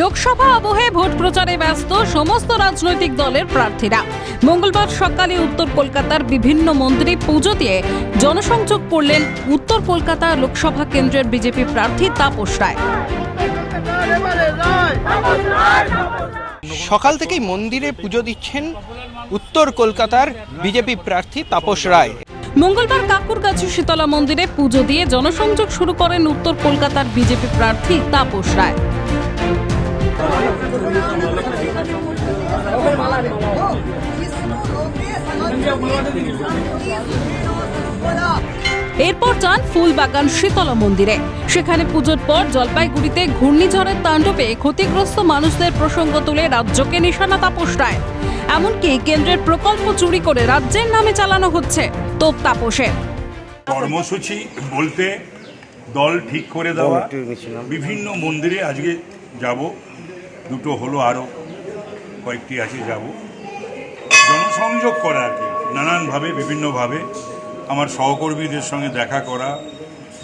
লোকসভা আবহে ভোট প্রচারে ব্যস্ত সমস্ত রাজনৈতিক দলের প্রার্থীরা। মঙ্গলবার সকালে উত্তর কলকাতার বিভিন্ন মন্দিরে পুজো দিয়ে জনসংযোগ করলেন উত্তর কলকাতা লোকসভা কেন্দ্রের বিজেপি প্রার্থী তাপস রায়। সকাল থেকেই মন্দিরে পুজো দিচ্ছেন উত্তর কলকাতার বিজেপি প্রার্থী তাপস রায়। মঙ্গলবার কাকুরগাছি শীতলা মন্দিরে পুজো দিয়ে জনসংযোগ শুরু করেন উত্তর কলকাতার বিজেপি প্রার্থী তাপস রায়। এরপর যান ফুলবাগান শীতলা মন্দিরে। সেখানে পুজোর পর জলপাইগুড়িতে ঘূর্ণিঝড়ের তাণ্ডবে ক্ষতিগ্রস্ত মানুষদের প্রসঙ্গ তুলে রাজ্যকে নিশানা তাপস রায়। এমনকি কেন্দ্রের প্রকল্প চুরি করে রাজ্যের নামে চালানো হচ্ছে তোপ তাপসের। কর্মসূচি বলতে দল ঠিক করে দেওয়া বিভিন্ন মন্দিরে আজকে যাব। দুটো হলো আরও কয়েকটি আছে যাব। জনসংযোগ করা আর কি, নানানভাবে, বিভিন্নভাবে। আমার সহকর্মীদের সঙ্গে দেখা করা,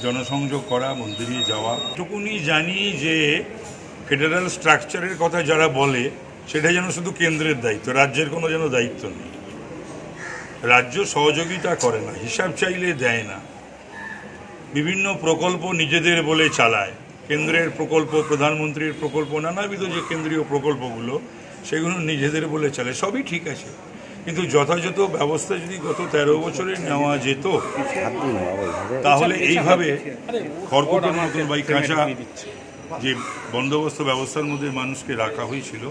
জনসংযোগ করা, মন্দিরে যাওয়া। টুকুনি জানি যে ফেডারেল স্ট্রাকচারের কথা যারা বলে, সেটা যেন শুধু কেন্দ্রের দায়িত্ব, রাজ্যের কোনো যেন দায়িত্ব নেই। রাজ্য সহযোগিতা করে না, হিসাব চাইলে দেয় না। বিভিন্ন প্রকল্প নিজেদের বলে চালায়। কেন্দ্রের প্রকল্প প্রধানমন্ত্রীর প্রকল্প নানাবিধ যে কেন্দ্রীয় প্রকল্পগুলো সেগুলো নিজেদের বলে চলে সবই ঠিক আছে। কিন্তু যথাযথ ব্যবস্থা যদি গত তেরো বছরে নেওয়া যেত তাহলে এইভাবে খড়কুটোর মতন বা কাঁচা যে বন্দোবস্ত ব্যবস্থার মধ্যে মানুষকে রাখা হয়েছিল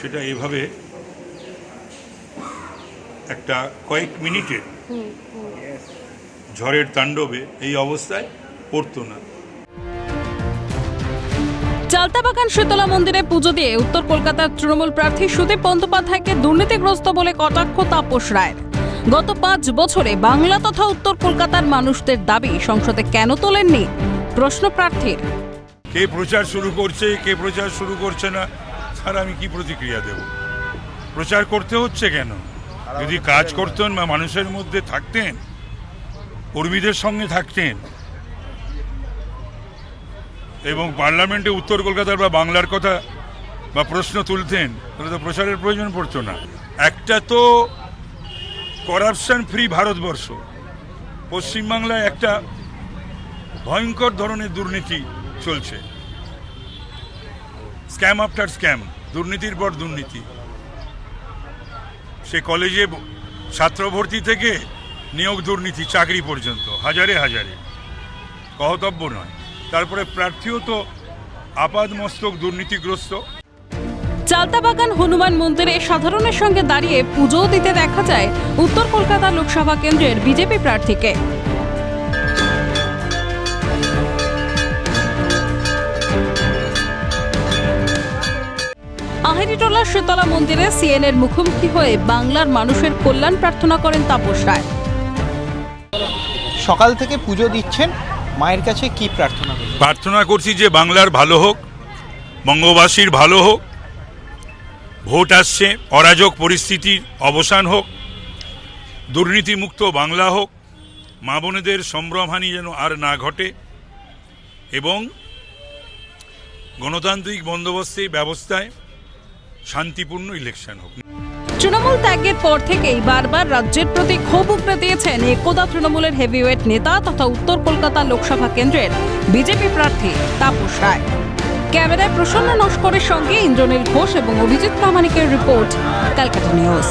সেটা এভাবে একটা কয়েক মিনিটের ঝড়ের তাণ্ডবে এই অবস্থায় পড়তো না। চালতাবাগান শীতলা মন্দিরে পুজো দিয়ে উত্তর কলকাতার তৃণমূল প্রার্থী সুদীপ বন্দ্যোপাধ্যায়কে দুর্নীতিগ্রস্ত বলে কটাক্ষ তাপস রায়ের। গত পাঁচ বছরে বাংলা তথা উত্তর কলকাতার মানুষদের দাবি সংসদে কেন তোলেননি? প্রশ্ন প্রার্থীর। কে প্রচার শুরু করছে, কে প্রচার শুরু করছে না স্যার আমি কি প্রতিক্রিয়া দেব? প্রচার করতে হচ্ছে কেন? যদি কাজ করতেন বা মানুষের মধ্যে থাকতেন, কর্মীদের সঙ্গে থাকতেন এবং পার্লামেন্টে উত্তর কলকাতার বা বাংলার কথা বা প্রশ্ন তুলতেন, তাহলে তো প্রচারের প্রয়োজন পড়তো না। একটা তো করাপশন ফ্রি ভারতবর্ষ। পশ্চিমবাংলায় একটা ভয়ঙ্কর ধরনের দুর্নীতি চলছে। স্ক্যাম আফটার স্ক্যাম দুর্নীতির পর দুর্নীতি। সে কলেজে ছাত্র ভর্তি থেকে নিয়োগ দুর্নীতি, চাকরি পর্যন্ত, হাজারে হাজারে। কহতব্য নয়। তারপরে প্রার্থীও তো আপাদ মস্তক দুর্নীতিগ্রস্ত। চালতাবাগান হনুমান মন্দিরে সাধারণের সঙ্গে দাঁড়িয়ে পুজো দিতে দেখা যায় উত্তর কলকাতা লোকসভা কেন্দ্রের বিজেপি প্রার্থীকে। আহেরিটোলা শীতলা মন্দিরে সিএনএর মুখোমুখি হয়ে বাংলার মানুষের কল্যাণ প্রার্থনা করেন তাপস রায়। সকাল থেকে পুজো দিচ্ছেন মায়ের কাছে কি প্রার্থনা? প্রার্থনা করছি যে বাংলার ভালো হোক, বঙ্গবাসীর ভালো হোক, ভোট আসছে, অরাজক পরিস্থিতির অবসান হোক, দুর্নীতিমুক্ত বাংলা হোক, মা বোনেদের সম্ভ্রমহানি যেন আর না ঘটে, এবং গণতান্ত্রিক বন্দোবস্তে ব্যবস্থায় শান্তিপূর্ণ ইলেকশন হোক তৃণমূল ত্যাগের পর থেকেই বারবার রাজ্যের প্রতি ক্ষোভ উগড়ে দিয়েছেন একদা তৃণমূলের হেভিওয়েট নেতা তথা উত্তর কলকাতা লোকসভা কেন্দ্রের বিজেপি প্রার্থী তাপস রায়। ক্যামেরায় প্রসন্ন নস্করের সঙ্গে ইন্দ্রনীল ঘোষ এবং অভিজিৎ প্রামাণিকের রিপোর্ট ক্যালকাটা নিউজ।